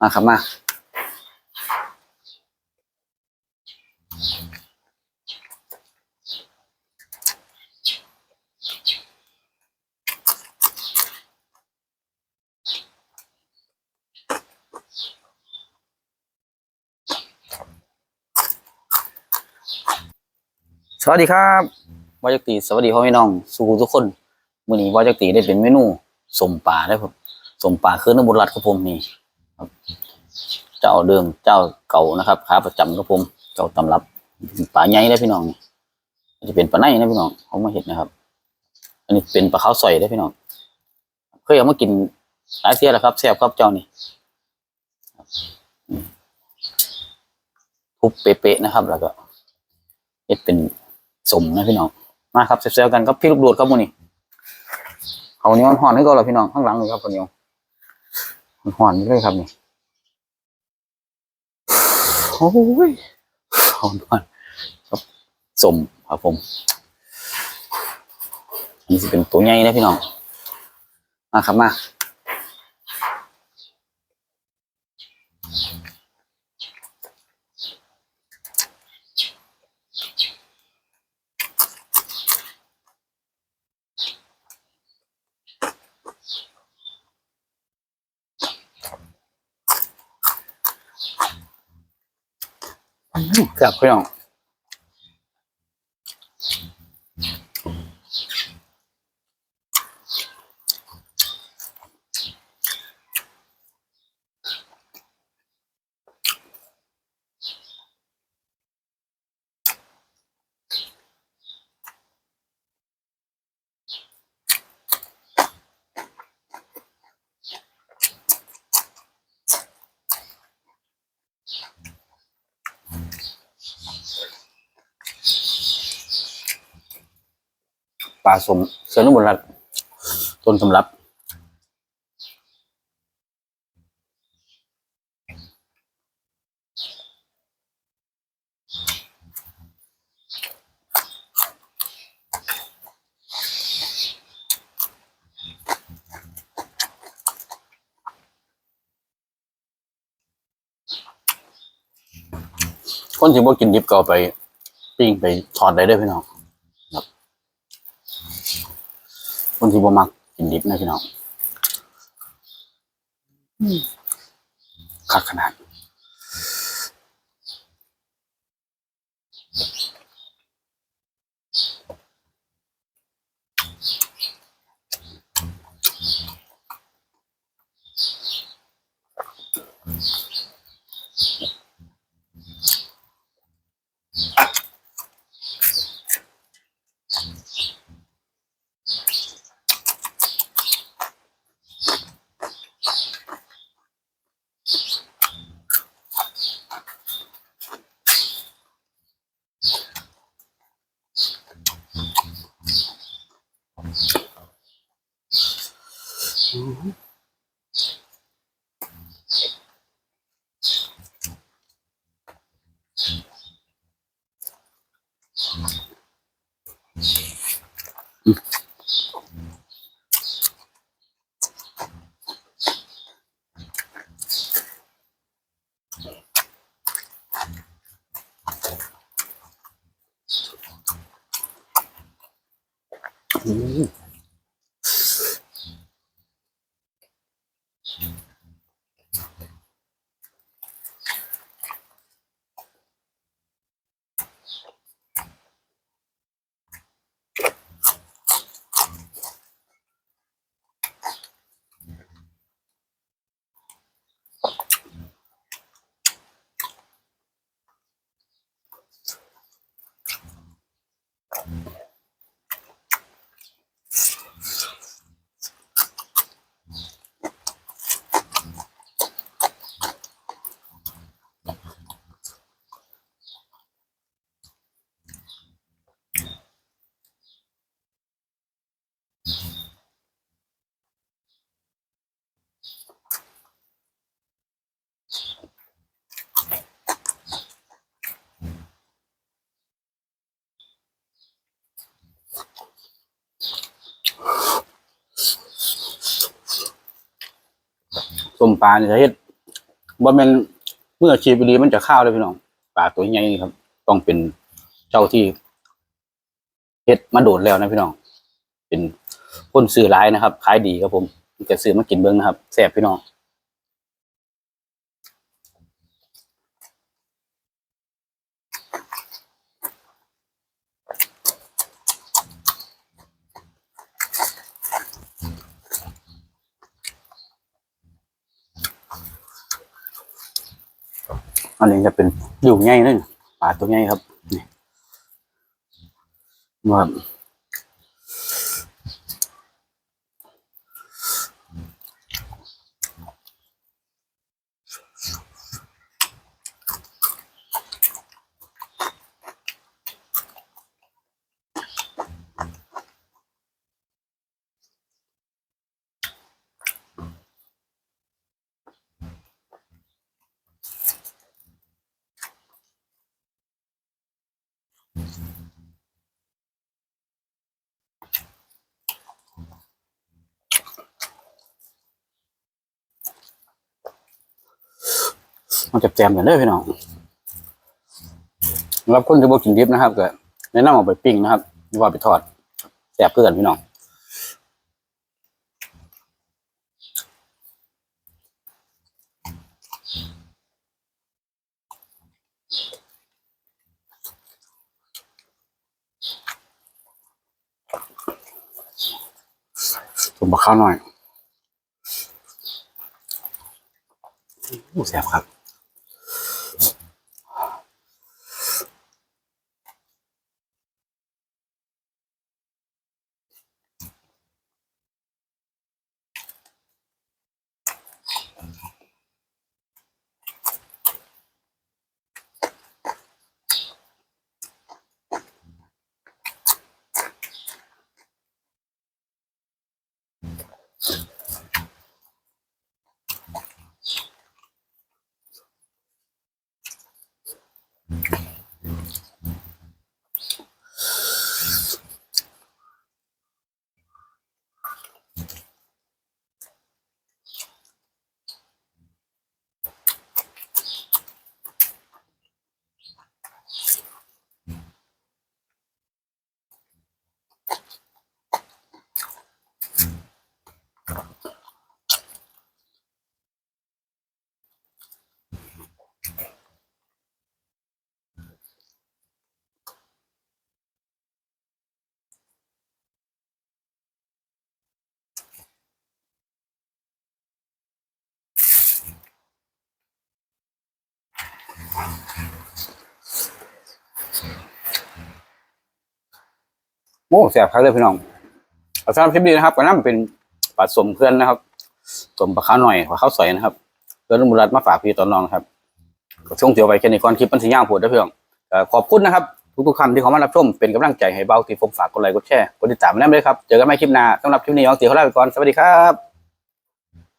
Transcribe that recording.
มาครับมาสวัสดีครับวาจักตีสวัสดีพ่อแม่น้องสู่ทุกคนมื้อนี้วาจักตีได้เป็นเมนูสมป่าได้อครับสมป่าคือน้ำบุญรัดครับผมนี่ เจ้าเดิมเจ้าเก่านะครับขาประจำครับผมเจ้าตำรับป่าใหญ่ได้พี่น้องนี่จะเป็นปลาในนะพี่น้องเขามาเห็ดนะครับ อันนี้เป็นปลาข้าวซอยได้พี่น้องเคยเอามากินหลายเที่ยแล้วครับแซ่บครับเจ้านี่ทุบเป๊ะๆนะครับ แล้วก็เฮ็ดเป็นสมนะพี่น้องมาครับเซลกันครับพี่ลูกโดดครับมูนี่เขาเนี้มันห่อนให้ก็เราพี่น้องข้างหลังเลยครับคนเดียวมัน ห่อนนี่เลยครับนี่โอ้ยห่อนห่อนครับสมครับผมอันนี้จะเป็นตัวใหญ่นะพี่น้องมาครับมา ครับพี่น้อง ปลาสมเสือนุ่มรัตน์ต้นสำรับคนที่บ่กินดิบก็เอาไปปิ้งไปทอดได้ด้วยพี่น้องครับ คนที่บ่มักกินดิบนะพี่น้องคักขนาด you. Mm-hmm. ส้มปลาเนี่ยจะเฮ็ดบ่แม่นเมื่อชีพดีมันจะข้าวเลยพี่น้องปลาตัวใหญ่นี่ครับ ต้องเป็นเจ้าที่เฮ็ดมาโดดแล้วนะพี่น้อง เป็นคนซื้อหลายนะครับขายดีครับผมจะซื้อมากินเบิ้งนะครับแสบพี่น้อง อันนี้จะเป็นอยู่ง่ายเลยปลาตัวง่ายครับนี่ว่า มันจะแจมกันเลยพี่น้องรับคนที่บ่กินดิบนะครับก็แนะนำเอาไปปิ้งนะครับหรือว่าไปทอดแซ่บเพื่อนพี่น้องผมบอกข้าวหน่อยอู้แซ่บครับ โอ้แซ่บครับเลยพี่น้องอาสำหรับคลิปนี้นะครับก็นั่นเป็นปลาสมเพื่อนนะครับสมปลาข้าวหน่อยปลาข้าวสอยนะครับเพื่อนมุรัดมาฝากพี่ตอนน้องครับช่วงเดียวไปแค่นี้ก่อนคลิปมันสิย่างปวดนะพี่องขอบคุณนะครับทุกๆคำที่เขามารับชมเป็นกำลังใจให้เบาที่ผมฝากกดไลค์กดแชร์กดติดตามแน่เลยครับ เจอกันใหม่คลิปหน้าสำหรับคลิปนี้น้องตีเขาลาไปก่อน สวัสดีครับ